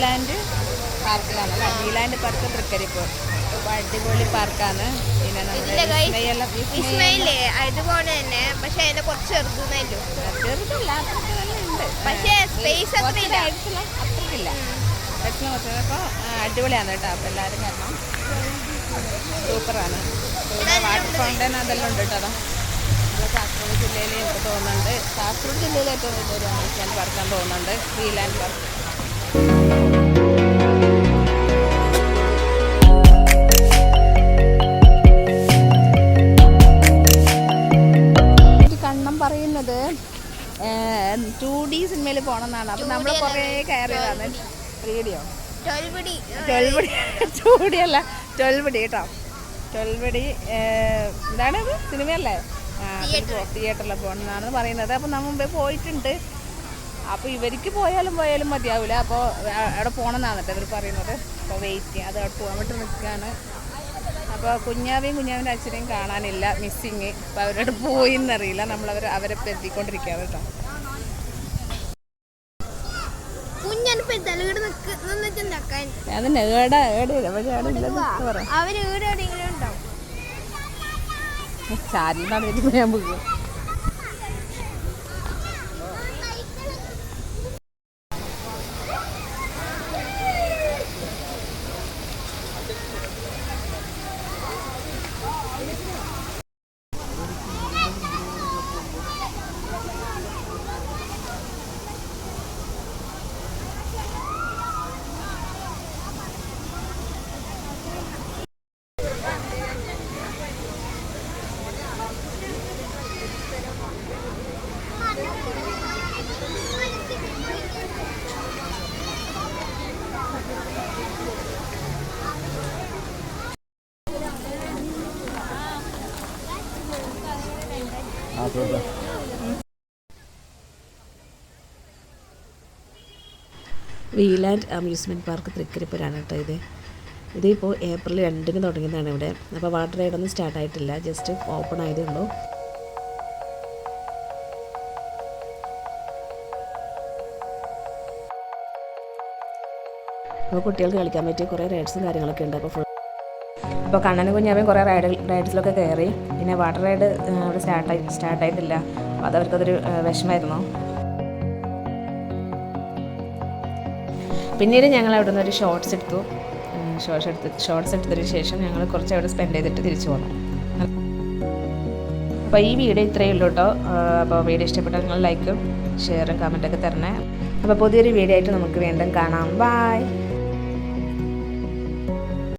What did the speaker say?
വീലാൻഡ് പാർക്കിലാണ് അല്ലേ? വീലാൻഡ് പാർക്ക് തൃക്കരിപ്പൂർ അടിപൊളി പാർക്കാണ് പിന്നെ നമ്മുടെ അതുപോലെ തന്നെ. പക്ഷെ കുറച്ച് ചെറുതുന്നല്ലോ ചെറുതല്ല പക്ഷേ സ്പേസ് അത്രയില്ല. അത്രയ്ക്കില്ല അപ്പോൾ അടിപൊളിയാണ് കേട്ടോ. അപ്പോൾ എല്ലാവരും കാരണം സൂപ്പറാണ്. വാട്ടർ ഫൗണ്ടൻ അതെല്ലാം ഉണ്ട് കേട്ടോ. അതാ. കാസർഗോഡ് ജില്ലയിൽ എനിക്ക് തോന്നുന്നുണ്ട്. കാസർഗോഡ് ജില്ലയിൽ ഏറ്റവും വലിയൊരു അമ്യൂസ്മെന്റ് പാർക്കാൻ തോന്നുന്നുണ്ട്. വീലാൻഡ് പാർക്ക് ടു ഡി സിനിമയിൽ പോകണമെന്നാണ് അപ്പം നമ്മൾ കുറേ കയറിയതാണ് റേഡിയോ ടൊൽപിടി ട്വൽവ് ടു ഡി അല്ല. ട്വൽവ് ഡി കേട്ടോ. ട്വൽവ് ഡി എന്താണ് ഇത് സിനിമയല്ലേ? തിയേറ്ററിൽ പോകണമെന്നാണ് പറയുന്നത്. അപ്പം നമ്മൾ മുമ്പേ പോയിട്ടുണ്ട്. അപ്പോൾ ഇവർക്ക് പോയാലും പോയാലും മതിയാവില്ല അപ്പോൾ അവിടെ പോകണമെന്നാണ് കേട്ടോ ഇവർ പറയുന്നത്. അപ്പോൾ വെയിറ്റ് അത് അവിടെ പോകാൻ വേണ്ടി നിൽക്കുകയാണ് അപ്പോൾ കുഞ്ഞാവേയും കുഞ്ഞാവിന്റെ അച്ഛനെയും കാണാനില്ല. മിസ്സിങ് അപ്പോൾ അവരോട് പോയി എന്നറിയില്ല നമ്മളവർ അവരെ ഇപ്പം എത്തിക്കൊണ്ടിരിക്കുകയാണ് കേട്ടോ. ഏടാ പക്ഷേ ഏടെ ഇല്ലെന്ന് പറ. അവർ ചാരിന്നാണ് എനിക്ക് ഞാൻ പോകും വീലാൻഡ് അമ്യൂസ്മെന്റ് പാർക്ക് തൃക്കരിപ്പൂരാണ് കേട്ടോ ഇത്. ഇതിപ്പോൾ ഏപ്രിൽ രണ്ടിന് തുടങ്ങിയതാണ് ഇവിടെ. അപ്പോൾ വാട്ടർ റൈഡൊന്നും സ്റ്റാർട്ട് ആയിട്ടില്ല. ജസ്റ്റ് ഓപ്പൺ ആയതേ ഉള്ളൂ. അപ്പോൾ കുട്ടികൾക്ക് കളിക്കാൻ പറ്റിയ കുറേ റൈഡ്സും കാര്യങ്ങളൊക്കെ ഉണ്ട്. അപ്പോൾ ഫുൾ അപ്പോൾ കണ്ണനും കുഞ്ഞാവയും കുറേ റൈഡ് റൈഡ്സിലൊക്കെ കയറി. പിന്നെ വാട്ടർ റൈഡ് അവിടെ സ്റ്റാർട്ടായി സ്റ്റാർട്ടായിട്ടില്ല അപ്പോൾ അതവർക്കതൊരു വിഷമമായിരുന്നു. പിന്നീട് ഞങ്ങൾ അവിടെ നിന്ന് ഒരു ഷോർട്സ് എടുത്തു. ഷോർട്സ് എടുത്ത് ഷോർട്സ് എടുത്തതിന് ശേഷം ഞങ്ങൾ കുറച്ച് അവിടെ സ്പെൻഡ് ചെയ്തിട്ട് തിരിച്ചു പോന്നു. അപ്പോൾ ഈ വീഡിയോ ഇത്രയേ ഉള്ളൂ കേട്ടോ. അപ്പോൾ വീഡിയോ ഇഷ്ടപ്പെട്ടാൽ നിങ്ങൾ ലൈക്കും ഷെയറും കമന്റൊക്കെ തരണേ. അപ്പോൾ പുതിയൊരു വീഡിയോ ആയിട്ട് നമുക്ക് വീണ്ടും കാണാം. ബായ്